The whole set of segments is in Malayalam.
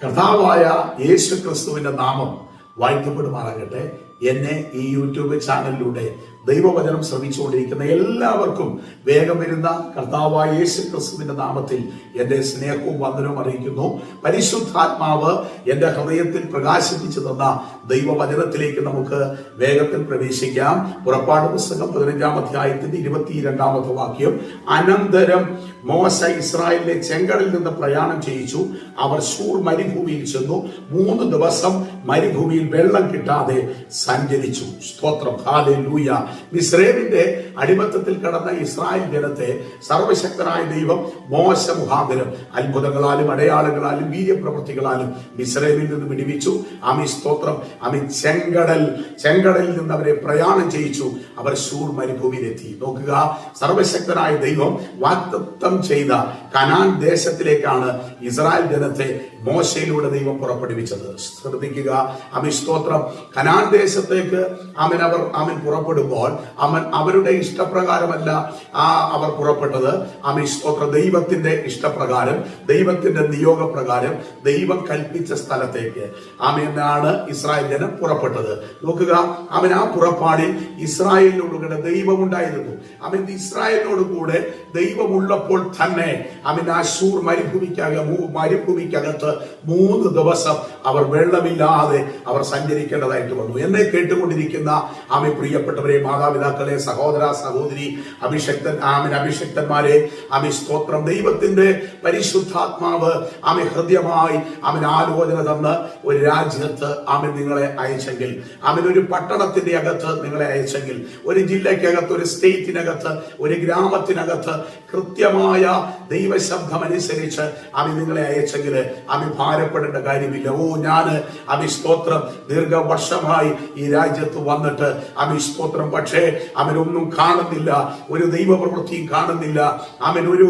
കർത്താവായ യേശു ക്രിസ്തുവിന്റെ നാമം വാഴ്ത്തപ്പെടുമാറാകട്ടെ എന്നെ ഈ യൂട്യൂബ് ചാനലിലൂടെ ദൈവവചനം ശ്രമിച്ചുകൊണ്ടിരിക്കുന്ന എല്ലാവർക്കും വേഗം വരുന്ന കർത്താവായ യേശു ക്രിസ്തുവിന്റെ നാമത്തിൽ എന്റെ സ്നേഹവും വന്ദനവും അറിയിക്കുന്നു. പരിശുദ്ധാത്മാവ് എന്റെ ഹൃദയത്തിൽ പ്രകാശിപ്പിച്ചു തന്ന ദൈവവചനത്തിലേക്ക് നമുക്ക് വേഗത്തിൽ പ്രവേശിക്കാം. പുറപ്പാട് പുസ്തകം പതിനഞ്ചാം അധ്യായത്തിന്റെ ഇരുപത്തിരണ്ടാമത്തെ വാക്യം അനന്തരം മോശ ഇസ്രായേലിലെ ചെങ്കടലിൽ നിന്ന് പ്രയാണം ചെയ്യിച്ചു. അവർ ശൂർ മരുഭൂമിയിൽ ചെന്നു. മൂന്ന് ദിവസം മരുഭൂമിയിൽ വെള്ളം കിട്ടാതെ സഞ്ചരിച്ചു. സ്തോത്രം. ഹാലേ ലൂയ മിസ്രൈമിന്റെ അടിമത്തത്തിൽ കടന്ന ഇസ്രായേൽ ജനത്തെ സർവശക്തനായ ദൈവം മോശ മുഖാന്തരം അത്ഭുതങ്ങളാലും അടയാളങ്ങളാലും വീര്യപ്രവൃത്തികളാലും മിസ്രൈമിൽ നിന്ന് വിടിവിച്ചു. ആമി സ്തോത്രം. ആമി ചെങ്കടൽ. ചെങ്കടലിൽ നിന്ന് അവരെ പ്രയാണം ചെയ്യിച്ചു. അവർ ശൂർ മരുഭൂമിയിലെത്തി. നോക്കുക സർവശക്തനായ ദൈവം വാക്തത്വം ചെയ്ത കനാൻ ദേശത്തിലേക്കാണ് ഇസ്രായേൽ ജനത്തെ മോശയിലൂടെ ദൈവം പുറപ്പെടുവിച്ചത്. ശ്രദ്ധിക്കുക. അമി സ്തോത്രം. കനാൻ ദേശത്തേക്ക് അവൻ അവർ അവൻ പുറപ്പെടുമ്പോൾ അവൻ അവരുടെ ഇഷ്ടപ്രകാരമല്ല ആ അവർ പുറപ്പെട്ടത്. അമി സ്തോത്ര ദൈവത്തിന്റെ ഇഷ്ടപ്രകാരം ദൈവത്തിന്റെ നിയോഗപ്രകാരം ദൈവം കൽപ്പിച്ച സ്ഥലത്തേക്ക് ആമെന്നാണ് ഇസ്രായേൽ ജനം പുറപ്പെട്ടത്. നോക്കുക അവൻ ആ പുറപ്പാടിൽ ഇസ്രായേലിനോട് കൂടെ ദൈവം ദൈവമുണ്ടായിരുന്നു അവൻ ഇസ്രായേലിനോട് കൂടെ ദൈവമുള്ളപ്പോൾ തന്നെ അവൻ ആ ശൂർ മരുഭൂമിക്കകം മരുഭൂമിക്കകത്ത് മൂന്ന് ദിവസം അവർ വെള്ളമില്ലാതെ അവർ സഞ്ചരിക്കേണ്ടതായിട്ട് വന്നു. എന്നെ കേട്ടുകൊണ്ടിരിക്കുന്ന അമി പ്രിയപ്പെട്ടവരെ മാതാപിതാക്കളെ സഹോദര സഹോദരി അഭിഷക്തൻ ആമിൻ അഭിഷക്തന്മാരെ ആമി സ്തോത്രം. ദൈവത്തിന്റെ പരിശുദ്ധാത്മാവ് ആമി ഹൃദ്യമായി അമിന് ആലോചന തന്ന് ഒരു രാജ്യത്ത് ആമൻ നിങ്ങളെ അയച്ചെങ്കിൽ അവൻ ഒരു പട്ടണത്തിന്റെ അകത്ത് നിങ്ങളെ അയച്ചെങ്കിൽ ഒരു ജില്ലയ്ക്കകത്ത് ഒരു സ്റ്റേറ്റിനകത്ത് ഒരു ഗ്രാമത്തിനകത്ത് കൃത്യമായ ദൈവശബ്ദം അനുസരിച്ച് അവൻ നിങ്ങളെ അയച്ചെങ്കിൽ അമി ഭാരപ്പെടേണ്ട കാര്യമില്ല. ഓ ഞാൻ അമി സ്തോത്രം ദീർഘവർഷമായി ഈ രാജ്യത്ത് വന്നിട്ട് അമി സ്തോത്രം പക്ഷേ അവനൊന്നും കാണുന്നില്ല ഒരു ദൈവപ്രവൃത്തിയും കാണുന്നില്ല. അവനൊരു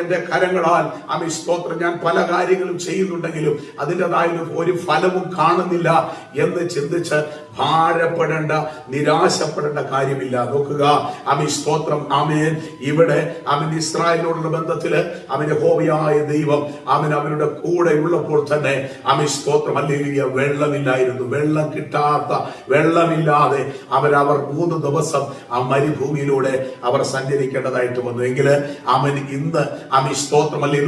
എന്റെ കരങ്ങളാൽ അവൻ സ്തോത്രം ഞാൻ പല കാര്യങ്ങളും ചെയ്യുന്നുണ്ടെങ്കിലും അതിന്റെതായ ഒരു ഫലവും കാണുന്നില്ല എന്ന് ചിന്തിച്ച് ഭാരപ്പെടേണ്ട നിരാശപ്പെടേണ്ട കാര്യമില്ല. നോക്കുക. അമി സ്തോത്രം. ആമേൻ. ഇവിടെ അവൻ ഇസ്രായേലിനോടുള്ള ബന്ധത്തിൽ അവന്റെ ഹോമിയായ ദൈവം അവൻ അവരുടെ കൂടെ ഉള്ളപ്പോൾ തന്നെ അമി സ്തോത്രം. അല്ലെങ്കിൽ വെള്ളമില്ലായിരുന്നു. വെള്ളം കിട്ടാത്ത വെള്ളമില്ലാതെ അവരവർ മൂന്ന് ദിവസം ആ മരുഭൂമിയിലൂടെ അവർ സഞ്ചരിക്കേണ്ടതായിട്ട് വന്നു. എങ്കിൽ അവൻ ഇന്ന് അമി സ്തോത്രം. അല്ലെങ്കിൽ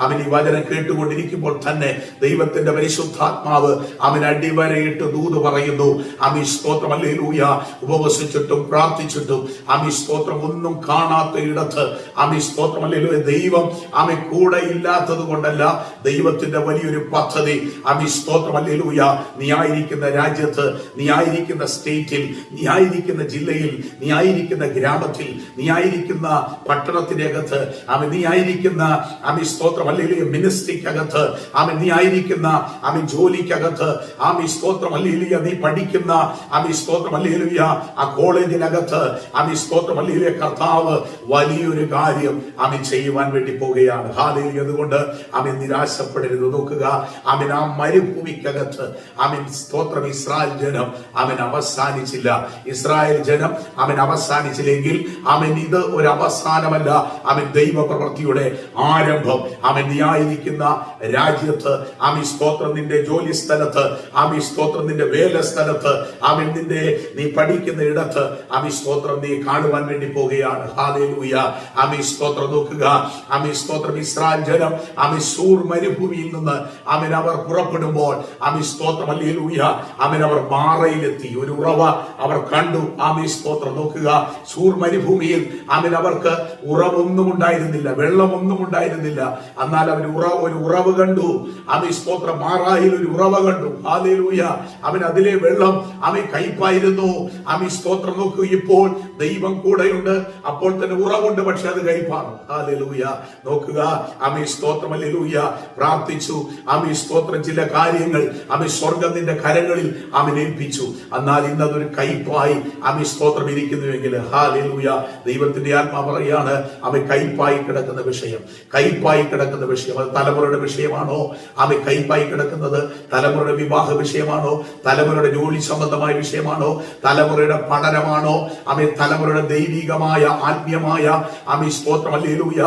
അവൻ ഈ വചനം കേട്ടുകൊണ്ടിരിക്കുമ്പോൾ തന്നെ ദൈവത്തിന്റെ പരിശുദ്ധാത്മാവ് അവൻ അടിവരയിട്ട് ദൂത് പറയുന്നു. അമി സ്തോത്രം അല്ലേലൂയ ഉപവസിച്ചിട്ടും പ്രാർത്ഥിച്ചിട്ടും അമി സ്തോത്രം ഒന്നും കാണാത്ത ഇടത്ത് അമി സ്തോത്രം അല്ലേലൂയ ദൈവം അമി കൂടെ ഇല്ലാത്തത് കൊണ്ടല്ല ദൈവത്തിന്റെ വലിയൊരു പദ്ധതി. അമി സ്തോത്രം അല്ലേലൂയ നീ ആയിരിക്കുന്ന രാജ്യത്ത് നീ ആയിരിക്കുന്ന സ്റ്റേറ്റിൽ നീ ആയിരിക്കുന്ന ജില്ലയിൽ നീ ആയിരിക്കുന്ന ഗ്രാമത്തിൽ നീ ആയിരിക്കുന്ന പട്ടണത്തിന്റെ അകത്ത് അവൻ നീ ആയിരിക്കുന്ന അമി സ്തോത്രം അല്ലെങ്കിൽ മിനിസ്ട്രിക്കകത്ത് അമി നീ ആയിരിക്കുന്ന അമി ജോലിക്കകത്ത് ആമി സ്തോത്രം അല്ലെങ്കിൽ നീ പഠിക്കുന്ന അമി സ്തോത്രം അല്ലെങ്കിൽ ആ കോളേജിനകത്ത് അമി സ്തോത്രം അല്ലെങ്കിൽ കർത്താവ് വലിയൊരു കാര്യം അമി ചെയ്യുവാൻ വേണ്ടി പോവുകയാണ്. ഹാലയിൽ അതുകൊണ്ട് അമി നിരാശപ്പെടരുത്. നോക്കുക അമിൻ ആ മരുഭൂമിക്കകത്ത് അമിൻ സ്തോത്രം. ഇസ്രായേൽ ജനം അവൻ അവസാനിച്ചില്ല. ഇസ്രായേൽ ജനം അവൻ അവസാനിച്ചില്ലെങ്കിൽ അവൻ ഇത് ഒരു അവസാനമല്ല. അവൻ ദൈവപ്രവൃത്തിയുടെ ആരംഭം. അവൻ നീയായിരിക്കുന്ന രാജ്യത്ത് ആമി സ്തോത്രം നിന്റെ ജോലി സ്ഥലത്ത് ആമി സ്തോത്രം നിന്റെ വേല സ്ഥലത്ത് ആമി നിന്റെ നീ പഠിക്കുന്ന ഇടത്ത് ആമി സ്തോത്രം നീ കാണുവാൻ വേണ്ടി പോകുകയാണ്. ഹാലേലൂയ ആമി സ്തോത്രം നോക്കുക. ആമി സ്തോത്രം ഇസ്രായേൽ ജനം ആമി സൂർ മരുഭൂമിയിൽ നിന്ന് ആമിൻ അവർ പുറപ്പെടുമ്പോൾ ആമി സ്തോത്രം അല്ലേലൂയ ആമിൻ അവർ മാറയിലെത്തി. ഒരു ഉറവ അവർ കണ്ടു. ആമി സ്തോത്രം നോക്കുക. സൂർ മരുഭൂമിയിൽ ആമിൻ അവർക്ക് ഉറവൊന്നും ഉണ്ടായിരുന്നില്ല വെള്ളമൊന്നും ഉണ്ടായിരുന്നില്ല. എന്നാൽ അവർ ഉറവ് ഒരു ഉറവ് കണ്ടു. ആമി സ്തോത്ര മാറായിൽ ഒരു ഉറവ കണ്ടു. ഹാലേലൂയ. അവൻ അതിലെ വെള്ളം അവൻ കയ്പായിരുന്നു ആമി സ്തോത്രം നോക്കൂ ഇപ്പോൾ ദൈവം കൂടെയുണ്ട്. അപ്പോൾ തന്നെ ഉറവുണ്ട് പക്ഷെ അത് കയ്പാണ് ഹാലേലൂയ. നോക്കുക അമി സ്തോത്രം അല്ലേലൂയ പ്രാർത്ഥിച്ചു. അമി സ്തോത്രം ചില കാര്യങ്ങൾ അമി സ്വർഗത്തിന്റെ കരങ്ങളിൽ അവൻ ഏൽപ്പിച്ചു. എന്നാൽ ഇന്നതൊരു കയ്പായി അമി സ്തോത്രം ഇരിക്കുന്നുവെങ്കിൽ ഹാലേലൂയ. ദൈവത്തിന്റെ ആത്മാ പറയാണ് അവൻ കയ്പായി കിടക്കുന്ന വിഷയം. കയ്പായി കിടക്കുന്ന വിഷയം. അത് തലമുറയുടെ വിഷയമാണോ? അവൻ കൈപ്പായി കിടക്കുന്നത് തലമുറയുടെ വിവാഹ വിഷയമാണോ? തലമുറയുടെ ജോലി സംബന്ധമായ വിഷയമാണോ? തലമുറയുടെ പഠനമാണോ? അമേ തലമുറയുടെ ദൈവികമായ ആത്മീയമായ അമി സ്തോത്രം അല്ലേലൂയ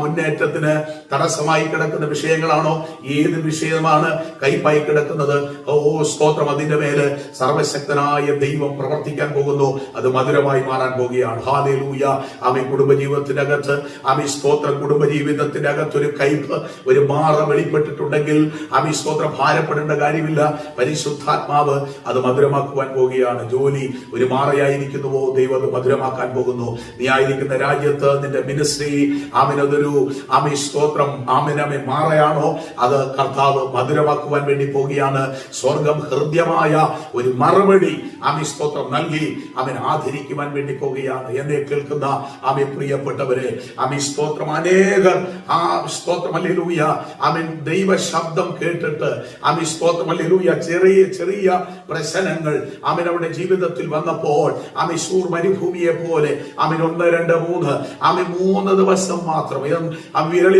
മുന്നേറ്റത്തിന് തടസ്സമായി കിടക്കുന്ന വിഷയങ്ങളാണോ? ഏത് വിഷയമാണ് കൈപ്പായി കിടക്കുന്നത്? ഓ സ്തോത്രം അതിന്റെ മേൽ സർവശക്തനായ ദൈവം പ്രവർത്തിക്കാൻ പോകുന്നു. അത് മധുരമായി മാറാൻ പോവുകയാണ് ഹാലേലൂയ ആമി കുടുംബജീവിതത്തിനകത്ത് ആമി സ്തോത്രം കുടുംബജീവിതത്തിന്റെ അകത്ത് ഒരു കൈപ്പ് ഒരു മാറ വെളിപ്പെട്ടിട്ടുണ്ടെങ്കിൽ ആമി സ്തോത്രം ഭാരപ്പെടേണ്ട കാര്യമില്ല. പരിശുദ്ധാത്മാവ് അത് മധുരമാക്കുവാൻ പോവുകയാണ്. ജോലി ഒരു മാറയായിരിക്കുന്നുവോ? ദൈവം അത് മധുരമാക്കാൻ പോകുന്നു. നീ ആയിരിക്കുന്ന രാജ്യത്ത് നിന്റെ മിനിസ്ട്രി ആമിനതൊരു ആമി സ്തോത്രം ആമിനമെ മാറയാണോ? അത് കർത്താവ് മധുരമാക്കുവാൻ വേണ്ടി പോവുകയാണ്. സ്വർഗം ഹൃദ്യമായ ഒരു മറുപടി ആമി സ്തോത്രം നൽകി അവൻ ആദരിക്കുവാൻ വേണ്ടി പോവുകയാണ്. എന്നെ കേൾക്കുന്ന ആമി പ്രിയപ്പെട്ടവരെ ആമി സ്തോത്രം അനേകർ ആ സ്തോത്രം അല്ലേലൂയ ആമൻ. ദൈവ ശബ്ദം കേട്ടിട്ട് ആമി സ്തോത്രം. അല്ലെങ്കിൽ ചെറിയ ചെറിയ പ്രശ്നങ്ങൾ അവൻ അവരുടെ ജീവിതത്തിൽ വന്നപ്പോൾ ആമി സൂർ മരുഭൂമിയെ പോലെ അവൻ ഒന്ന് രണ്ട് മൂന്ന്. ആമി മൂന്ന് ദിവസം മാത്രം.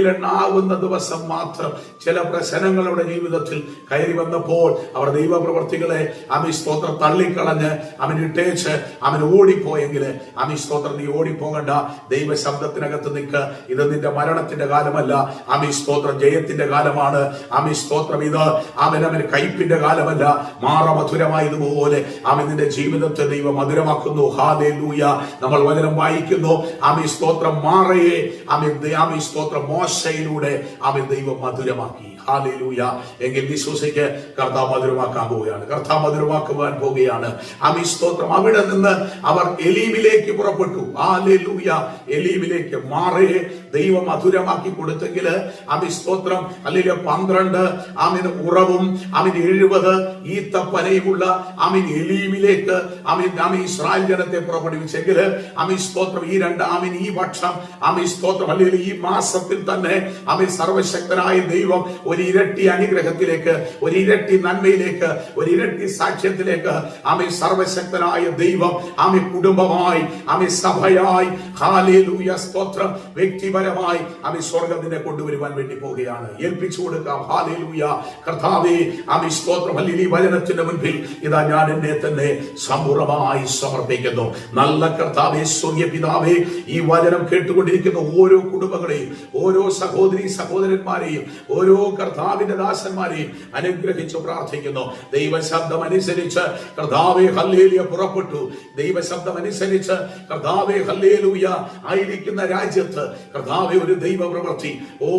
എണ്ണാവുന്ന ദിവസം മാത്രം ചില പ്രശ്നങ്ങൾ അവരുടെ ജീവിതത്തിൽ കയറി വന്നപ്പോൾ അവർ ദൈവപ്രവർത്തികളെ ആമി സ്തോത്രം തള്ളിക്കളഞ്ഞ് അവൻ ഇട്ടേച്ച് അവൻ ഓടിപ്പോയെങ്കിൽ ആമി സ്തോത്രം നീ ഓടിപ്പോകണ്ട. ദൈവ ശബ്ദത്തിനകത്ത് നിൽക്ക്. ഇത് നിന്റെ മരണത്തിന്റെ കാലമല്ല. ആമി സ്തോത്രം ജയത്തിന്റെ കാലമാണ്. ആമി സ്തോത്രം. ഇത് അവൻ അവൻ കയ്പിന്റെ കാലമല്ല. മാറ മധുരമായതുപോലെ നിന്റെ ജീവിതത്തെ ദൈവം മധുരമാക്കുന്നു. ഹാദേ ലൂയ നമ്മൾ വചനം വായിക്കുന്നു. ആമി സ്തോത്രം. മാറയെ. ആമി ആമി സ്തോത്രം. മോശയിലൂടെ ആമി ദൈവം മധുരമാക്കി. ഹാലേലൂയ. എങ്കിൽ വിശ്വസിക്ക് കർത്താവ് മധുരമാക്കാൻ പോവുകയാണ്. കർത്താവ് മധുരമാക്കുവാൻ പോവുകയാണ്. ആമി സ്തോത്രം. അവിടെ നിന്ന് അവർ എലീമിലേക്ക് പുറപ്പെട്ടു. ഹാലേലൂയ. എലീമിലേക്ക് മാറയെ ദൈവം മധുരമാക്കി കൊടുത്തെങ്കിൽ ആമി സ്തോത്രം. അല്ലെങ്കിൽ പന്ത്രണ്ട് ആമീൻ ഉറവും ആമീൻ എഴുപത് ഈത്തപ്പനയുമുള്ള ആമീൻ എലീമിലേക്ക് ആമീൻ ആമി ഇസ്രായേൽ ജനത്തെ പുറപ്പെടുവിച്ചെങ്കിൽ ആമീൻ സ്തോത്രം ഈ രണ്ട് ആമിൻ ഈ വർഷം ആമീൻ സ്തോത്രം അല്ലെങ്കിൽ ഈ മാസത്തിൽ തന്നെ ആമീൻ സർവശക്തനായ ദൈവം ഒരു ഇരട്ടി അനുഗ്രഹത്തിലേക്ക് ഒരു ഇരട്ടി നന്മയിലേക്ക് ഒരു ഇരട്ടി സാക്ഷ്യത്തിലേക്ക് ആമീൻ സർവശക്തനായ ദൈവം ആമി കുടുംബമായി ആമി സഭയായി ഹാലേലൂയ സ്തോത്രം വ്യക്തിപരമായി ആമി സ്വർഗത്തിനെ കൊണ്ടുവരുവാൻ വേണ്ടി പോവുകയാണ് ഏൽപ്പിച്ചു കൊടുക്കാം. ഹാലേലൂയ കർത്താവേ ആമി സ്തോത്രം. ഈ വചനത്തിന്റെ മുൻപിൽ ഇതാ ഞാൻ എന്നെ തന്നെ സമ്പൂർണമായി സമർപ്പിക്കുന്നു. നല്ല കർത്താവേ സ്വർഗീയ പിതാവേ ഈ വചനം കേട്ടുകൊണ്ടിരിക്കുന്ന ഓരോ കുടുംബങ്ങളെയും ഓരോ സഹോദരി സഹോദരന്മാരെയും ഓരോ കർത്താവിന്റെ ദാസന്മാരെയും അനുഗ്രഹിച്ചു പ്രാർത്ഥിക്കുന്നു. ദൈവശബ്ദം അനുസരിച്ച് കർത്താവെ ഹല്ലേലിയ പുറപ്പെട്ടു. ദൈവശബ്ദം അനുസരിച്ച് കർത്താവെ ഹല്ലേലൂയ ആയിരിക്കുന്ന രാജ്യത്ത് കർത്താവെ ഒരു ദൈവ പ്രവൃത്തി ഓ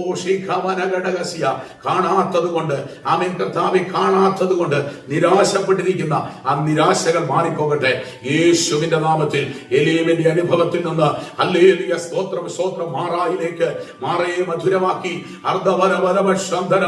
ഘടകസ്യ കാണാത്തത് കൊണ്ട് ആമീൻ കർത്താവെ കാണാത്തത് കൊണ്ട് നിരാശപ്പെട്ടിരിക്കുന്ന ആ നിരാശകൾ മാറിപ്പോകട്ടെ. യേശുവിന്റെ നാമത്തിൽ എലീമിന്റെ അനുഭവത്തിൽ നിന്ന് അല്ലേലിയ സ്തോത്രം സ്തോത്രം മാറായിലേക്ക് മാറയെ മധുരമാക്കി. അർദ്ധവരവരവ ശബ്ദന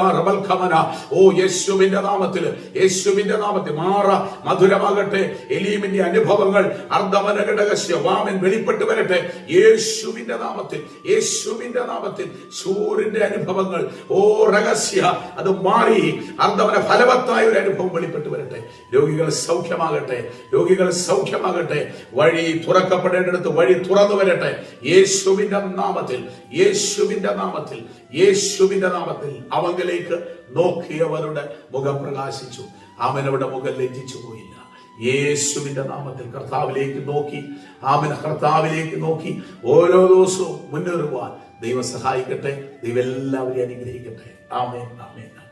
ഓ യേശുവിന്റെ നാമത്തിൽ യേശുവിന്റെ നാമത്തിൽ മാറ മധുരമാകട്ടെ. എലീമിന്റെ അനുഭവങ്ങൾ അർദ്ധവന ഘടകസ്യ വാമൻ വെളിപ്പെട്ടു വരട്ടെ. യേശുവിന്റെ നാമത്തിൽ യേശുവിന്റെ നാമത്തിൽ സൂര്യന്റെ അനുഭവങ്ങൾ ഓ രഹസ്യ അത് മാറി. അർദ്ധവന ഫലവത്തായ ഒരു അനുഭവം വെളിപ്പെട്ട് വരട്ടെ. രോഗികൾ സൗഖ്യമാകട്ടെ. രോഗികൾ സൗഖ്യമാകട്ടെ. വഴി തുറക്കപ്പെടേണ്ടടുത്ത് വഴി തുറന്നു വരട്ടെ. യേശുവിന്റെ നാമത്തിൽ യേശുവിന്റെ നാമത്തിൽ യേശുവിന്റെ നാമത്തിൽ അവങ്കിലേക്ക് നോക്കിയവരുടെ മുഖം പ്രകാശിച്ചു. അവനവിടെ മുഖം ലജ്ജിച്ചു പോയില്ല. യേശുവിന്റെ നാമത്തിൽ കർത്താവിലേക്ക് നോക്കി. ആമൻ കർത്താവിലേക്ക് നോക്കി. ഓരോ ദിവസവും മുന്നേറുവാൻ ദൈവം സഹായിക്കട്ടെ. ദൈവം എല്ലാവരെയും അനുഗ്രഹിക്കട്ടെ. ആമേ ആമേൻ.